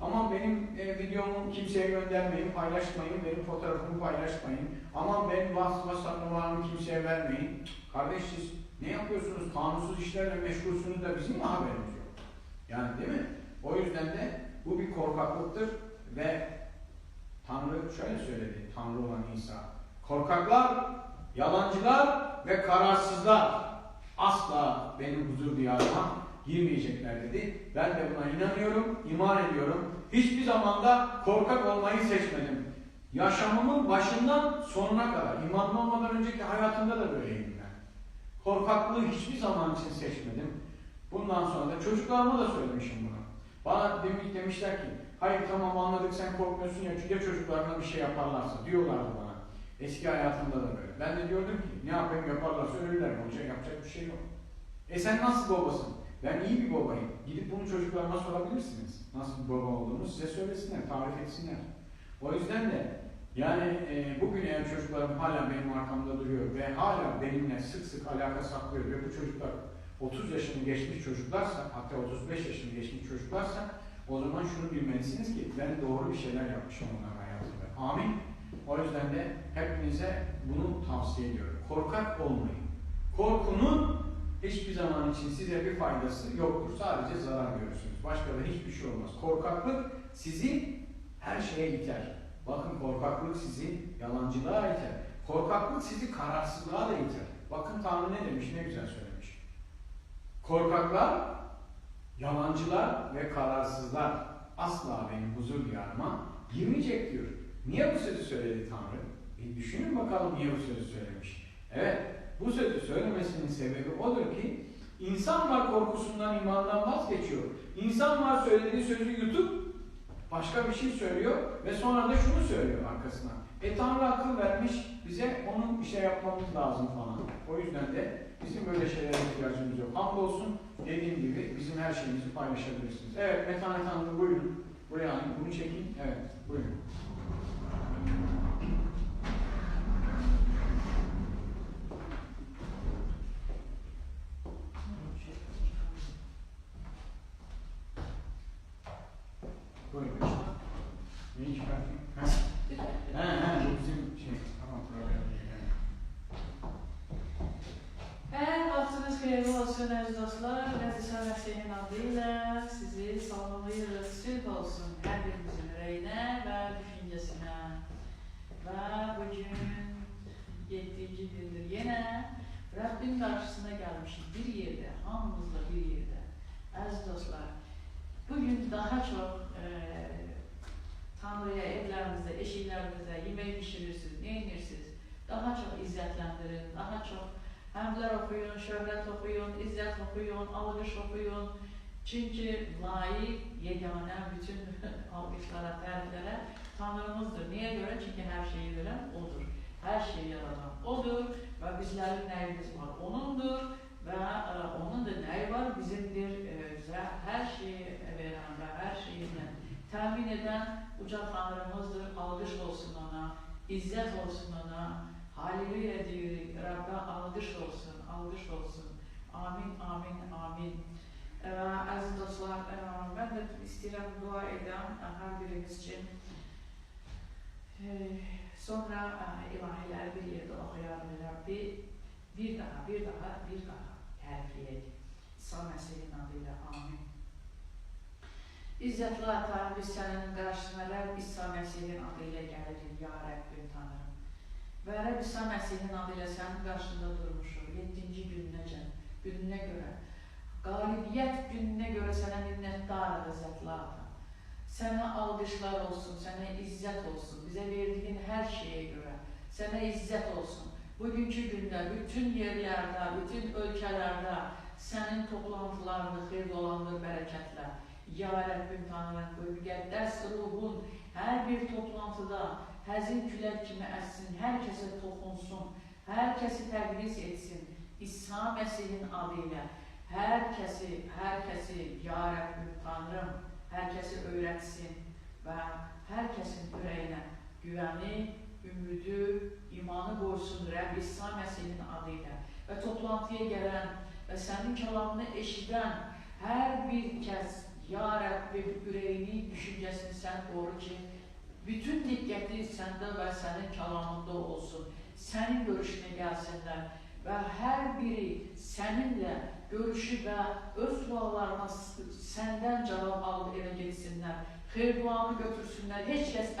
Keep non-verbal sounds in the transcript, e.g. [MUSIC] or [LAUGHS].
Aman benim e, videomu kimseye göndermeyin, paylaşmayın, benim fotoğrafımı paylaşmayın. Aman benim WhatsApp numaramı kimseye vermeyin. Kardeş siz ne yapıyorsunuz? Kanunsuz işlerle meşgulsünüz de bizim mi haberimiz yok? Yani değil mi? O yüzden de bu bir korkaklıktır ve Tanrı şöyle söyledi, Tanrı olan İsa. Korkaklar, yalancılar ve kararsızlar asla benim huzur diyarıma girmeyecekler dedi. Ben de buna inanıyorum, iman ediyorum. Hiçbir zaman da korkak olmayı seçmedim. Yaşamımın başından sonuna kadar, imanlı olmadan önceki hayatımda da böyleydim ben. Korkaklığı hiçbir zaman için seçmedim. Bundan sonra da çocuklarıma da söylemişim bunu. Bana demiş, demişler ki, hayır tamam anladık sen korkmuyorsun ya, ya çocuklarına bir şey yaparlarsa diyorlardı bana. Eski hayatımda da böyle. Ben de diyordum ki, ne yapayım yaparlarsa ölürler, olacak yapacak bir şey yok. E sen nasıl babasın? Ben iyi bir babayım. Gidip bunu çocuklarıma sorabilirsiniz. Nasıl bir baba olduğunu size söylesinler, tarif etsinler. O yüzden de yani e, bugün eğer çocuklarım hala benim arkamda duruyor ve hala benimle sık sık alaka saklıyor ve bu çocuklar 30 yaşını geçmiş çocuklarsa, hatta 35 yaşını geçmiş çocuklarsa o zaman şunu bilmelisiniz ki ben doğru bir şeyler yapmışım onların hayatında. Amin. O yüzden de hepinize bunu tavsiye ediyorum. Korkak olmayın. Korkunun hiçbir zaman için size bir faydası yoktur. Sadece zarar görürsünüz. Başka da hiçbir şey olmaz. Korkaklık sizi her şeye iter. Bakın korkaklık sizi yalancılığa iter. Korkaklık sizi kararsızlığa da iter. Bakın Tanrı ne demiş, ne güzel söylemiş. Korkaklar, yalancılar ve kararsızlar asla benim huzur diyarıma girmeyecek diyor. Niye bu sözü söyledi Tanrı? Bir düşünün bakalım niye bu sözü söylemiş. Evet, bu sözü söylemesinin sebebi odur ki insanlar korkusundan imandan vazgeçiyor. İnsanlar söylediği sözü yutup başka bir şey söylüyor ve sonra da şunu söylüyor arkasına. E Tanrı akıl vermiş, bize onun bir şey yapmamız lazım falan. O yüzden de bizim böyle şeylere ihtiyacımız yok. Hamdolsun dediğim gibi bizim her şeyimizi paylaşabilirsiniz. Evet Metanet Hanım buyurun. Buraya alayım, bunu çekin. Evet, buyurun. Buyurun. Neyi çıkartayım? Ha? Ha, ha, bu bizim şey. Tamam, problem değil. yani. Her vaxtınız xeyirli olsun əziz dostlar. Rəzisa Məsih'in adıyla sizi salamlayırıq. Sülh olsun hər birimizin ürəyinə və düşüncəsinə. Və bugün 7-ci gündür yenə Rəbbin qarşısına gəlmişik bir yerdə, hamımızla bir yerdə. Əziz dostlar, bugün daha çox e, Tanrı'ya evlərinizdə, eşiklərinizdə yemək pişirirsiniz, nə edirsiniz? Daha çox izzətləndirin, daha çox Həmdlər oxuyun, şöhrət oxuyun, izzət oxuyun, alqış oxuyun. Çünki layiq, yeganə bütün [LAUGHS] alqışlara, təriflərə Tanrımızdır. Niyə görə? Çünki hər şeyi verən O'dur. Hər şeyi yaradan O'dur və bizlərin nəyimiz var? O'nundur və ə, O'nun da nəyi var? Bizimdir. Ə, bizə hər şeyi təmin edən uca Tanrımızdır. Alqış olsun ona, izzət olsun ona. Haleluya deyirik. Rəbbə alqış olsun, alqış olsun. Amin, amin, amin. Ə, əziz dostlar, ə, mən də istəyirəm dua edəm e, hər birimiz üçün. Ə, e, sonra e, ə, ilahiləri bir yerdə oxuyarım Rəbbi. Bir daha, bir daha, bir daha tərifləyək. İsa Məsihinin adı ilə. Amin. İzzetli Ata, biz senin karşına Rab İsa Mesih'in adıyla gelirik ya Rabbim Tanrım. Və Rəbb İsa Məsihinin adı ilə sənin qarşında durmuşuq. 7-ci gününəcən, gününə görə. Qalibiyyət gününə görə sənə minnətdarıq İzzətli Ata. Sənə alqışlar olsun, sənə izzət olsun, bizə verdiyin hər şeyə görə. Sənə izzət olsun. Bugünkü gündə bütün yerlərdə, bütün ölkələrdə sənin toplantılarını xeyir dolandır bərəkətlə. Ya Rəbbim Tanrım, bu müqəddəs ruhun hər bir toplantıda həzin külək kimi əssin, hər kəsə toxunsun, hər kəsi təqdis etsin. İsa Məsihin adı ilə hər kəsi, hər kəsi ya Rəbbim Tanrım, hər kəsi öyrətsin və hər kəsin ürəyinə güvəni, ümidi, imanı qoysun Rəbb İsa Məsihin adı ilə və toplantıya gələn və sənin kəlamını eşidən hər bir kəs Rəbbi ürəyini, düşüncəsini sən qoru ki, bütün diqqəti səndə və sənin kəlamında olsun. Sənin görüşünə gəlsinlər və hər biri səninlə görüşü və öz dualarına səndən cavab alıb evə getsinlər. Xeyir duanı götürsünlər. Heç kəs